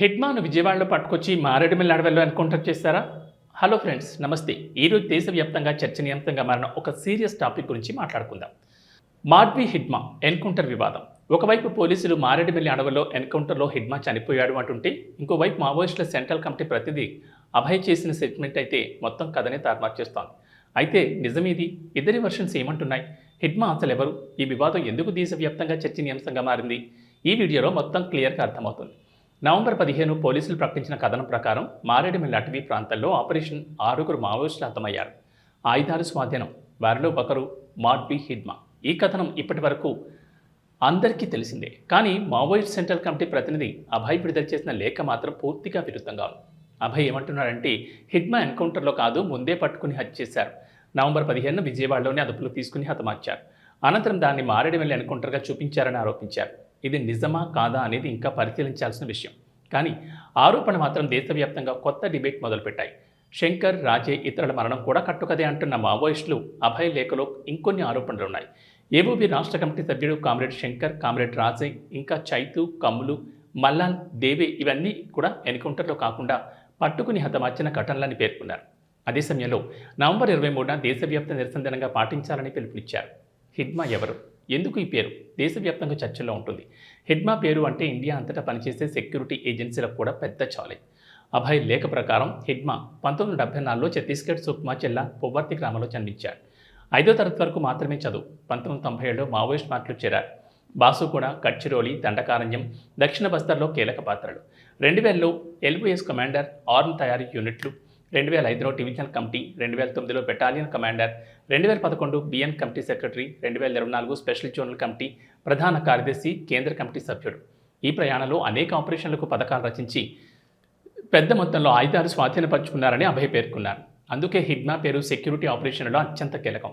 హెడ్మాను విజయవాడలో పట్టుకొచ్చి మారేడుమిల్లి అడవిలో ఎన్కౌంటర్ చేశారా? హలో ఫ్రెండ్స్ నమస్తే. ఈరోజు దేశవ్యాప్తంగా చర్చనీయాంశంగా మారిన ఒక సీరియస్ టాపిక్ గురించి మాట్లాడుకుందాం. మాడ్వి హిడ్మా ఎన్కౌంటర్ వివాదం. ఒకవైపు పోలీసులు మారేడుమిల్లి అడవిలో ఎన్కౌంటర్లో హిడ్మా చనిపోయాడు అంటుంటే ఇంకోవైపు మావోయిస్టుల సెంట్రల్ కమిటీ ప్రతిదీ అభయ చేసిన సెటిల్మెంట్ అయితే మొత్తం కథనే తారుమారు చేస్తోంది. అయితే నిజమేది? ఇద్దరి వర్షన్స్ ఏమంటున్నాయి? హిడ్మా అసలు ఎవరు ఈ వివాదం ఎందుకు దేశవ్యాప్తంగా చర్చనీయాంశంగా మారింది? ఈ వీడియోలో మొత్తం క్లియర్గా అర్థమవుతుంది. నవంబర్ పదిహేను పోలీసులు ప్రకటించిన కథనం ప్రకారం మారేడుమిల్లి అటవీ ప్రాంతంలో ఆపరేషన్ ఆరుగురు మావోయిస్టులు హతమయ్యారు. ఆయుధాలు స్వాధీనం. వారిలో ఒకరు మాడ్బీ హిడ్మా. ఈ కథనం ఇప్పటి వరకు అందరికీ తెలిసిందే. కానీ మావోయిస్ట్ సెంట్రల్ కమిటీ ప్రతినిధి అభయ్ విడుదల చేసిన లేఖ మాత్రం పూర్తిగా విరుద్ధంగా ఉంది. అభయ్ ఏమంటున్నాడంటే హిడ్మా ఎన్కౌంటర్లో కాదు ముందే పట్టుకుని హత్య చేశారు. నవంబర్ పదిహేను విజయవాడలోనే అదుపులో తీసుకుని హతమార్చారు. అనంతరం దాన్ని మారేడుమిల్లి ఎన్కౌంటర్గా చూపించారని ఆరోపించారు. ఇది నిజమా కాదా అనేది ఇంకా పరిశీలించాల్సిన విషయం. కానీ ఆరోపణ మాత్రం దేశవ్యాప్తంగా కొత్త డిబేట్ మొదలుపెట్టాయి. శంకర్ రాజే ఇతరుల మరణం కూడా కట్టుకదే అంటున్న మావోయిస్టులు అభయ లేఖలో ఇంకొన్ని ఆరోపణలు ఉన్నాయి. ఏబోబి రాష్ట్ర కమిటీ సభ్యుడు కామ్రేడ్ శంకర్ కామ్రేడ్ రాజే ఇంకా చైతు కమ్ములు మల్లాల్ దేవే ఇవన్నీ కూడా ఎన్కౌంటర్లో కాకుండా పట్టుకుని హతమార్చిన ఘటనలని పేర్కొన్నారు. అదే సమయంలో నవంబర్ ఇరవై మూడున దేశవ్యాప్త నిరసన దినంగా పాటించాలని పిలుపునిచ్చారు. హిడ్మా ఎవరు? ఎందుకు ఈ పేరు? దేశవ్యాప్తంగా చర్చల్లో ఉంటుంది. హిడ్మా పేరు అంటే ఇండియా అంతటా పనిచేసే సెక్యూరిటీ ఏజెన్సీలకు కూడా పెద్ద చాలే అభయ్ లేఖ ప్రకారం హిడ్మా పంతొమ్మిది వందల డెబ్బై నాలుగులో ఛత్తీస్గఢ్ సుక్మా జిల్లా పువ్వర్తి గ్రామంలో జన్మించాడు. ఐదో తరగతి వరకు మాత్రమే చదువు. పంతొమ్మిది వందల తొంభై ఏడులో మావోయిస్ట్ పార్టీలో చేరారు బాసుగూడ కచ్చిరోలి దండకారణ్యం దక్షిణ బస్తర్లో కీలక పాత్రలు. రెండు వేలలో ఎల్బిఎస్ కమాండర్ ఆర్మ్ తయారీ యూనిట్లు రెండు వేల ఐదులో డివిజనల్ కమిటీ రెండు వేల తొమ్మిదిలో బెటాలియన్ కమాండర్ రెండు వేల పదకొండు బిఎన్ కమిటీ సెక్రటరీ రెండు వేల ఇరవై నాలుగు స్పెషల్ జోనల్ కమిటీ ప్రధాన కార్యదర్శి కేంద్ర కమిటీ సభ్యుడు. ఈ ప్రయాణంలో అనేక ఆపరేషన్లకు పథకాలు రచించి పెద్ద మొత్తంలో ఆయుధాలు స్వాధీనపరుచుకున్నారని అభయ పేర్కొన్నారు. అందుకే హిడ్మా పేరు సెక్యూరిటీ ఆపరేషన్లో అత్యంత కీలకం.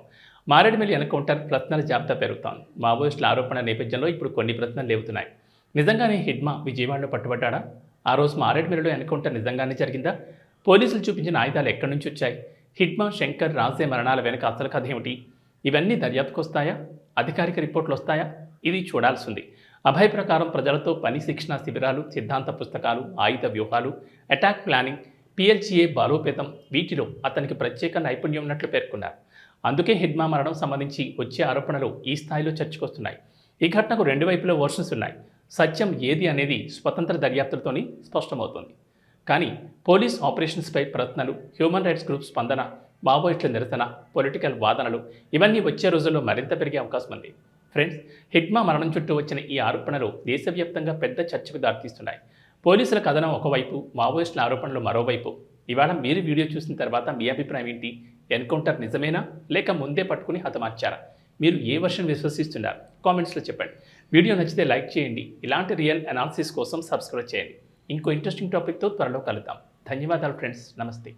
మారేడుమిల్లి ఎన్కౌంటర్ ప్రశ్నల జాబితా పెరుగుతోంది. మావోయిస్టుల ఆరోపణ నేపథ్యంలో ఇప్పుడు కొన్ని ప్రశ్నలు లేవుతున్నాయి. నిజంగానే హిడ్మా విజయవాడలో పట్టుబడ్డాడా ఆ రోజు మారేడుమిల్లిలో ఎన్కౌంటర్ నిజంగానే జరిగిందా? పోలీసులు చూపించిన ఆయుధాలు ఎక్కడి నుంచి వచ్చాయి? హిడ్మా శంకర్ రాజే మరణాల వెనుక అసలు కథ ఏమిటి? ఇవన్నీ దర్యాప్తుకు వస్తాయా? అధికారిక రిపోర్ట్లు వస్తాయా? ఇది చూడాల్సింది. అభయ ప్రకారం ప్రజలతో పని శిక్షణ శిబిరాలు సిద్ధాంత పుస్తకాలు ఆయుధ వ్యూహాలు అటాక్ ప్లానింగ్ పిఎల్సిఏ బలోపేతం వీటిలో అతనికి ప్రత్యేక నైపుణ్యం ఉన్నట్లు పేర్కొన్నారు. అందుకే హిడ్మా మరణం సంబంధించి వచ్చే ఆరోపణలు ఈ స్థాయిలో చర్చకొస్తున్నాయి. ఈ ఘటనకు రెండు వైపులో వర్షన్స్ ఉన్నాయి. సత్యం ఏది అనేది స్వతంత్ర దర్యాప్తులతోని స్పష్టమవుతుంది. కానీ పోలీస్ ఆపరేషన్స్పై ప్రశ్నలు హ్యూమన్ రైట్స్ గ్రూప్ స్పందన మావోయిస్టుల నిరసన పొలిటికల్ వాదనలు ఇవన్నీ వచ్చే రోజుల్లో మరింత పెరిగే అవకాశం ఉంది. ఫ్రెండ్స్ హిడ్మా మరణం చుట్టూ వచ్చిన ఈ ఆరోపణలు దేశవ్యాప్తంగా పెద్ద చర్చకు దారితీస్తున్నాయి. పోలీసుల కథనం ఒకవైపు మావోయిస్టుల ఆరోపణలు మరోవైపు. ఇవాళ మీరు వీడియో చూసిన తర్వాత మీ అభిప్రాయం ఏంటి? ఎన్కౌంటర్ నిజమేనా? లేక ముందే పట్టుకుని హతమార్చారా? మీరు ఏ వర్షన్ విశ్వసిస్తున్నారు? కామెంట్స్లో చెప్పండి. వీడియో నచ్చితే లైక్ చేయండి. ఇలాంటి రియల్ అనాలిసిస్ కోసం సబ్స్క్రైబ్ చేయండి. ఇంకో ఇంట్రెస్టింగ్ టాపిక్తో త్వరలో కలుద్దాం. ధన్యవాదాలు ఫ్రెండ్స్ నమస్తే.